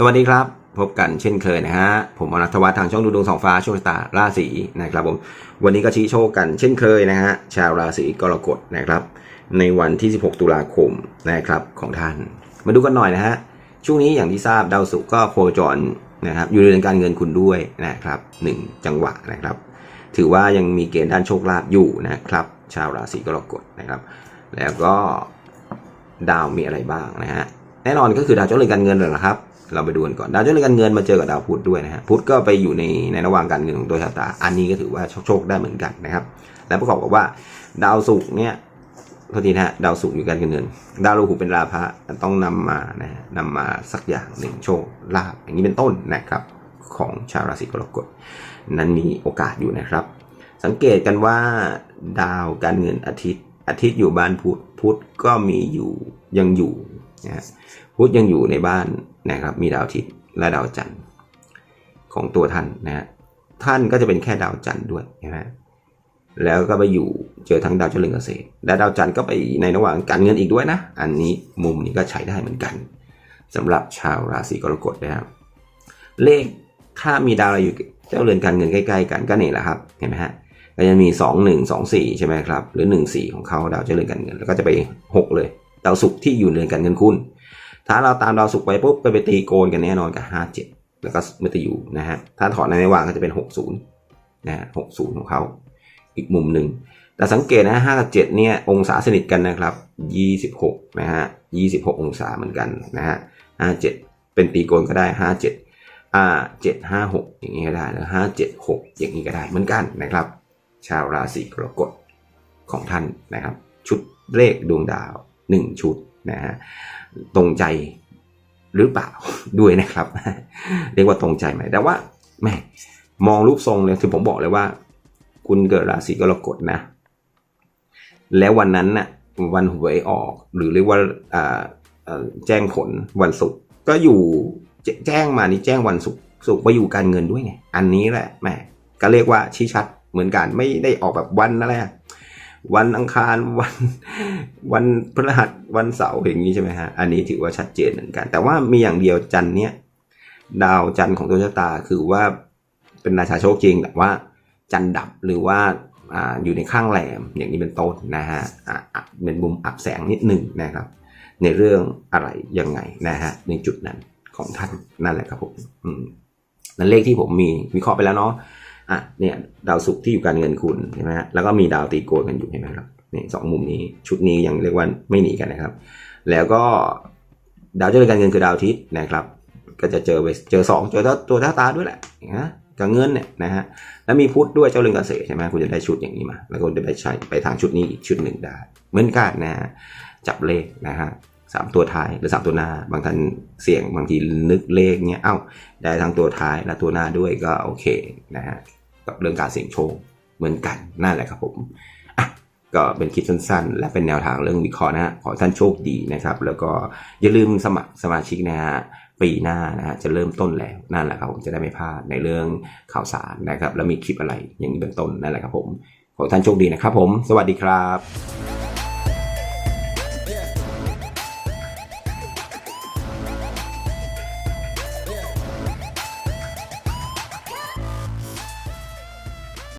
สวัสดีครับ พบกันเช่นเคยนะฮะ ผมอนัทวัฒน์ทางช่องดูดวงสองฟ้าโชคชะตาราศีนะครับผม วันนี้ก็ชี้โชคกันเช่นเคยนะฮะ ชาวราศีกรกฎนะครับ ในวันที่ 16 ตุลาคมนะครับของท่าน มาดูกันหน่อยนะฮะ ช่วงนี้อย่างที่ทราบดาวศุกร์ก็โคจรนะครับอยู่ในเรืองการเงินคุณด้วยนะครับหนึ่งจังหวะนะครับ ถือว่ายังมีเกณฑ์ด้านโชคลาภอยู่นะครับ ชาวราศีกรกฎนะครับ แล้วก็ดาวมีอะไรบ้างนะฮะ แน่นอนก็คือดาวเจ้าเรือนการเงินแหละครับ เราไปดูกันก่อนดาวเจ้าเรือนการเงินมาเจอกับดาวพุธด้วยนะฮะพุธก็ไปอยู่ในในระหว่างการเงินของตัวชะตา อันนี้ก็ถือว่าโชคโชคได้เหมือนกันนะครับ และประกอบกับว่า ดาวศุกร์เนี่ยโทษทีนะฮะดาวศุกร์อยู่การเงิน ดาวราหูเป็นราพะต้องนำมานะฮะนำมาสักอย่างหนึ่งโชคลาภอย่างนี้เป็นต้นนะครับ ของชาวราศีกรกฎนั้นมีโอกาสอยู่นะครับ สังเกตกันว่าดาวการเงินอาทิตย์อาทิตย์อยู่บ้านพุธพุธก็มีอยู่ยังอยู่ นะพุธยังอยู่ในบ้านนะครับ มีดาวอาทิตย์และดาวจันทร์ของตัวท่านนะฮะท่านก็จะเป็นแค่ดาวจันทร์ด้วยใช่ไหมแล้วก็ไปอยู่เจอทั้งดาวเจริญเกษตร และดาวจันทร์ก็ไปในระหว่างการเงินอีกด้วยนะ อันนี้มุมนี้ก็ใช้ได้เหมือนกันสำหรับชาวราศีกรกฎนะครับเลขถ้ามีดาวอะไรอยู่เจ้าเรือนการเงินใกล้ๆกันก็นี่แหละครับเห็นไหมฮะก็จะมี 2 1 2 4 ใช่ไหมครับ หรือ 1 4 ของเขาดาวเจ้าเรือนการเงิน แล้วก็จะไป 6 เลย ดาวศุกร์ที่อยู่เรือนการเงินคุณ ถ้าเราตามดาวศุกร์ไปปุ๊บก็ไปตีโกนกันแน่นอนกับ5 7แล้วก็มัตยูนะฮะถ้าถอดในระหว่างก็จะเป็น60นะฮะ60ของเขาอีกมุมหนึ่งแต่สังเกตนะ5กับ7เนี่ยองศาสนิทกันนะครับ26นะฮะ26องศาเหมือนกันนะฮะ57เป็นตีโกนก็ได้57อ่าเจ็ดห้าหกอย่างนี้ก็ได้หรือห้าเจ็ดหกอย่างนี้ก็ได้เหมือนกันนะครับ ชาวราศีกรกฎของท่านนะครับ ชุดเลขดวงดาว หนึ่งชุดนะฮะตรงใจหรือเปล่าด้วยนะครับ เรียกว่าตรงใจไหมแต่ว่าแม่มองรูปทรงเลยคือผมบอกเลยว่า คุณเกิดราศีกรกฎนะ แล้ววันนั้นน่ะวันหวยออก หรือเรียกว่าแจ้งผลวันศุกร์ก็อยู่แจ้งมานี่แจ้งวันศุกร์ศุกร์ไปอยู่การเงินด้วยไง อันนี้แหละแหมก็เรียกว่าชี้ชัดเหมือนกันไม่ได้ออกแบบวันอะไรอะ วันอังคารวันวันพฤหัสวันเสาร์อย่างนี้ใช่ไหมฮะอันนี้ถือว่าชัดเจนเหมือนกัน แต่ว่ามีอย่างเดียวจันเนี้ยดาวจันของดวงชะตาคือว่าเป็นราชาโชคจริงแต่ว่าจันดับหรือว่าอ่าอยู่ในข้างแหลมอย่างนี้เป็นต้นนะฮะอ่าอะเป็นมุมอับแสงนิดหนึ่งนะครับ ในเรื่องอะไรยังไงนะฮะในจุดนั้นของท่านนั่นแหละครับผมอืมนั่นเลขที่ผมมีวิเคราะห์ไปแล้วเนาะ อะเนี่ยดาวศุกร์ที่อยู่การเงินคุณใช่ไหมฮะแล้วก็มีดาวตีโกนกันอยู่เห็นไหมครับนี่สองมุมนี้ชุดนี้ยังเรียกว่าไม่หนีกันนะครับ แล้วก็ดาวเจรือการเงินคือดาวอาทิตย์นะครับ ก็จะเจอไปเจอสองเจอตัวตัวท่าตาด้วยแหละนะกับเงินเนี่ยนะฮะแล้วมีพุทธด้วยเจ้าเรือนเกษตรใช่ไหมคุณจะได้ชุดอย่างนี้มา แล้วก็จะได้ใช้ไปทางชุดนี้อีกชุดหนึ่งได้ เหมือนกันนะฮะจับเลขนะฮะสามตัวท้ายหรือสามตัวหน้า บางท่านเสี่ยงบางทีนึกเลขเนี้ยเอ้าได้ทั้งตัวท้ายและตัวหน้าด้วยก็โอเคนะฮะ กับเรื่องการเสี่ยงโชคเหมือนกันนั่นแหละครับผมอะก็เป็นคลิปสั้นๆ และเป็นแนวทางเรื่องวิเคราะห์นะฮะขอท่านโชคดีนะครับ แล้วก็อย่าลืมสมัครสมาชิกนะฮะปีหน้านะฮะจะเริ่มต้นแล้วนั่นแหละครับผมจะได้ไม่พลาดในเรื่องข่าวสารนะครับ แล้วมีคลิปอะไรอย่างนี้เป็นต้นนั่นแหละครับผมขอท่านโชคดีนะครับผม สวัสดีครับ